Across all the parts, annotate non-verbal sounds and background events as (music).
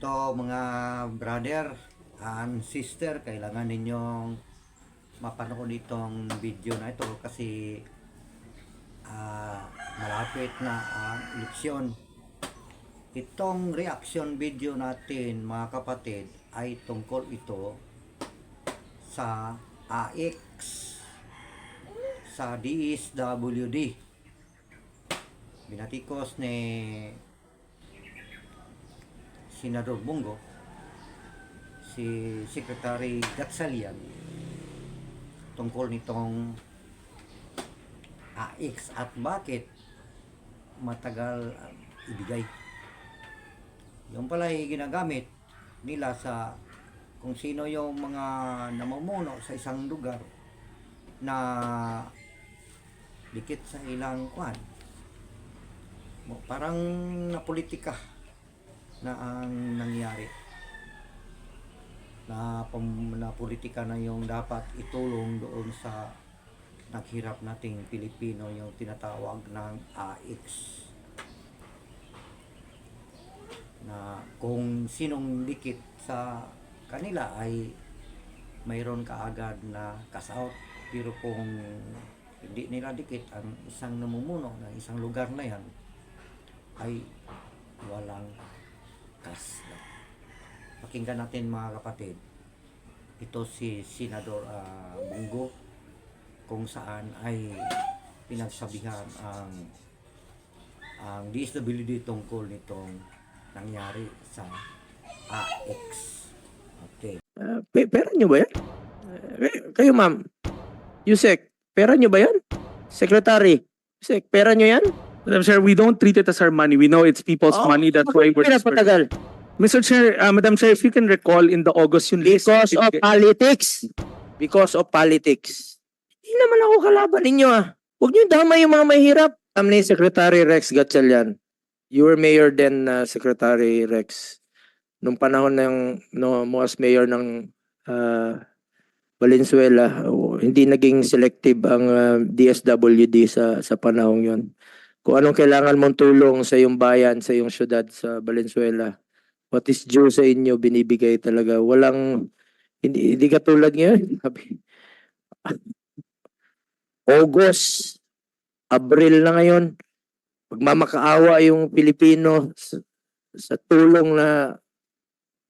Ito mga brother and sister, kailangan ninyong mapanood itong video na ito kasi ah, malapit na ang eleksyon. Itong reaction video natin mga kapatid ay tungkol ito sa AX sa DSWD. Binatikos ni Senador Bongo si Secretary Gatsalian tungkol nitong AX at bakit matagal ah, ibigay. Yung pala ay ginagamit nila sa kung sino yung mga namumuno sa isang lugar na dikit sa ilang kwan. Parang napolitika na ang nangyari. Na, pam- na politika na yung dapat itulong doon sa naghirap nating Pilipino yung tinatawag ng AX na kung sinong dikit sa kanila ay mayroon kaagad na kasaot pero kung hindi nila dikit ang isang namumuno ng isang lugar na yan ay walang kas pakinggan natin mga kapatid ito si Senador ah, Bungo kung saan ay pinagsabihan ang ang DSWD tungkol nitong nangyari sa AX. Okay. Pe- pera nyo ba yan? Eh, kayo ma'am, Yusek, pera nyo ba yan? Secretary, Yusek, pera nyo yan? Madam Chair, we don't treat it as our money. We know it's people's Oh, money. That's why we're Pera dispersing. patagal. Mr. Chair, uh, Madam Chair, if you can recall in the August yung list. Because of politics. Because of politics. Hindi naman ako kalaban ninyo ah. Huwag nyo damay yung mga mahirap. Alam ni Secretary Rex Gatchalian. You were mayor then, uh, Secretary Rex. Nung panahon ng no, mo as mayor ng uh, Valenzuela, oh, hindi naging selective ang uh, DSWD sa sa panahong yon. Kung anong kailangan mong tulong sa iyong bayan, sa iyong syudad sa Valenzuela, what is due sa inyo binibigay talaga. Walang hindi, hindi katulad ngayon. (laughs) August, Abril na ngayon. Magmamakaawa yung Pilipino sa, sa tulong na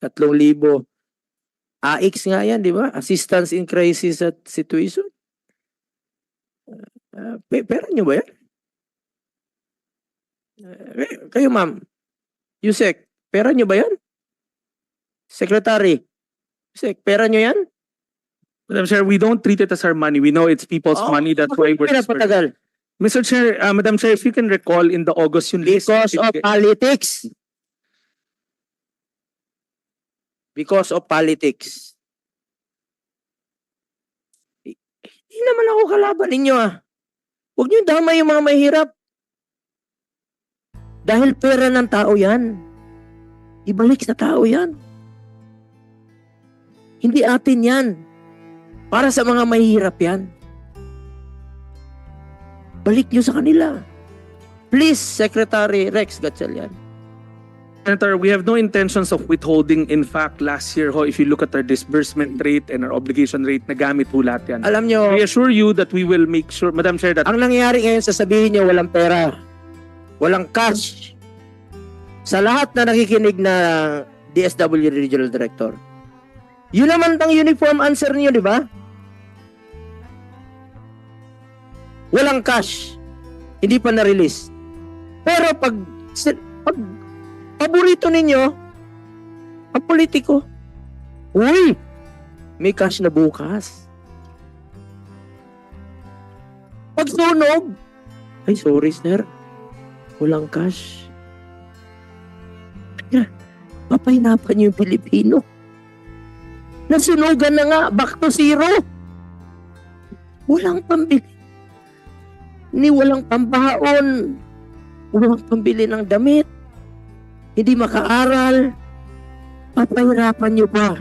3,000. AX nga yan, di ba? Assistance in Crisis at Situation. Uh, pe- pera nyo ba yan? Uh, kayo ma'am, Yusek, pera nyo ba yan? Secretary, Yusek, pera nyo yan? Madam Chair, we don't treat it as our money. We know it's people's Oh, money. That's why we're Pera dispersing. patagal. Mr. Chair, uh, Madam Chair, if you can recall in the August yung list. Because of politics. Because of politics. Hi- Hindi naman ako kalaban ninyo ah. Huwag niyo damay yung mga mahirap. Dahil pera ng tao yan. Ibalik sa tao yan. Hindi atin yan. Para sa mga mahihirap yan. Balik niyo sa kanila. Please, Secretary Rex Gatchalian. Senator, we have no intentions of withholding. In fact, last year, ho, if you look at our disbursement rate and our obligation rate, nagamit po lahat yan. Alam nyo, We assure you that we will make sure, Madam Chair, that ang nangyayari ngayon, sasabihin nyo, walang pera. Walang cash. Sa lahat na nakikinig na DSW Regional Director. Yun naman ang uniform answer niyo, di ba? Walang cash. Hindi pa na-release. Pero pag, pag paborito ninyo, ang politiko, uy, may cash na bukas. Pag sunog, ay sorry sir, walang cash. Kaya, papahinapan niyo yung Pilipino. Nasunugan na nga, back to zero. Walang pambili. Ni walang pambaon. Walang pambili ng damit. Hindi makaaral. Papahirapan niyo pa.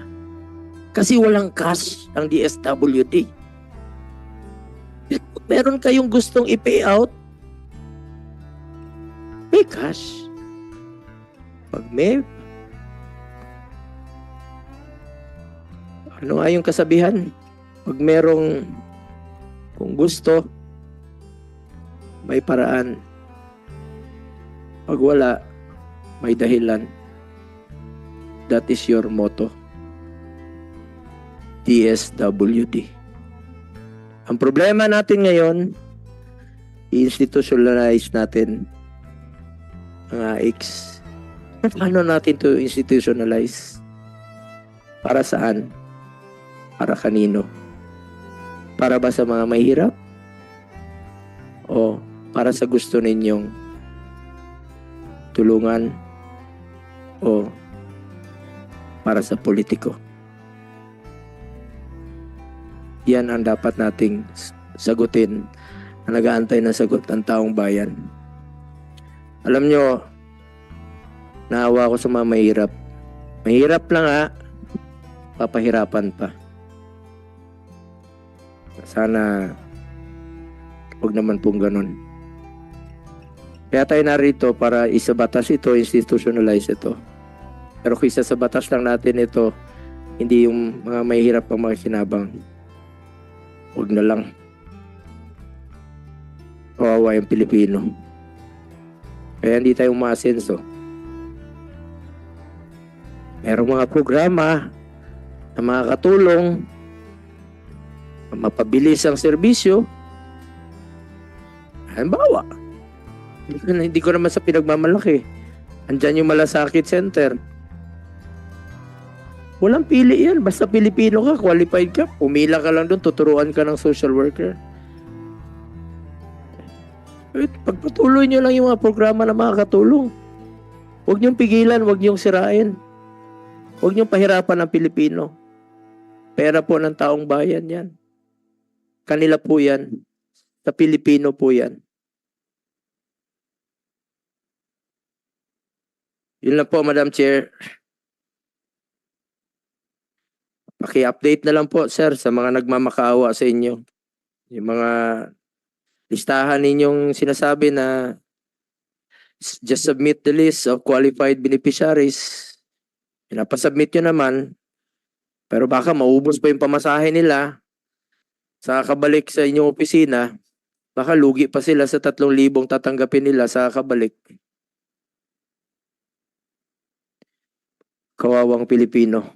Kasi walang cash ang DSWD. Meron kayong gustong i-pay out, cash. Pag may Ano nga yung kasabihan? Pag merong kung gusto, may paraan. Pag wala, may dahilan. That is your motto. DSWD. Ang problema natin ngayon, i-institutionalize natin ang AX. Paano natin to institutionalize? Para saan? Para kanino? Para ba sa mga mahirap? O para sa gusto ninyong tulungan? O para sa politiko? Yan ang dapat nating sagutin na nag-aantay ng sagot ng taong bayan. Alam nyo, naawa ko sa mga mahirap. Mahirap lang ha, papahirapan pa. Sana huwag naman pong ganun. Kaya tayo narito para isabatas ito, institutionalize ito. Pero isa sa batas lang natin ito, hindi yung mga mahihirap ang makikinabang. Huwag na lang. Kawawa yung Pilipino. Kaya hindi tayo umaasenso. Merong mga programa na makakatulong mapabilis ang serbisyo. Halimbawa, hindi ko, hindi ko naman sa pinagmamalaki. Andyan yung Malasakit Center. Walang pili yan. Basta Pilipino ka, qualified ka. Pumila ka lang doon, tuturuan ka ng social worker. Pagpatuloy nyo lang yung mga programa na makakatulong. Huwag niyong pigilan, huwag niyong sirain. Huwag niyong pahirapan ang Pilipino. Pera po ng taong bayan yan. Kanila po yan. Sa Pilipino po yan. Yun lang po, Madam Chair. Paki-update na lang po, sir, sa mga nagmamakaawa sa inyo. Yung mga listahan ninyong sinasabi na just submit the list of qualified beneficiaries. Pinapasubmit nyo naman, pero baka maubos pa yung pamasahe nila sa kabalik sa inyong opisina, baka lugi pa sila sa 3,000 tatanggapin nila sa kabalik. Kawawang Pilipino.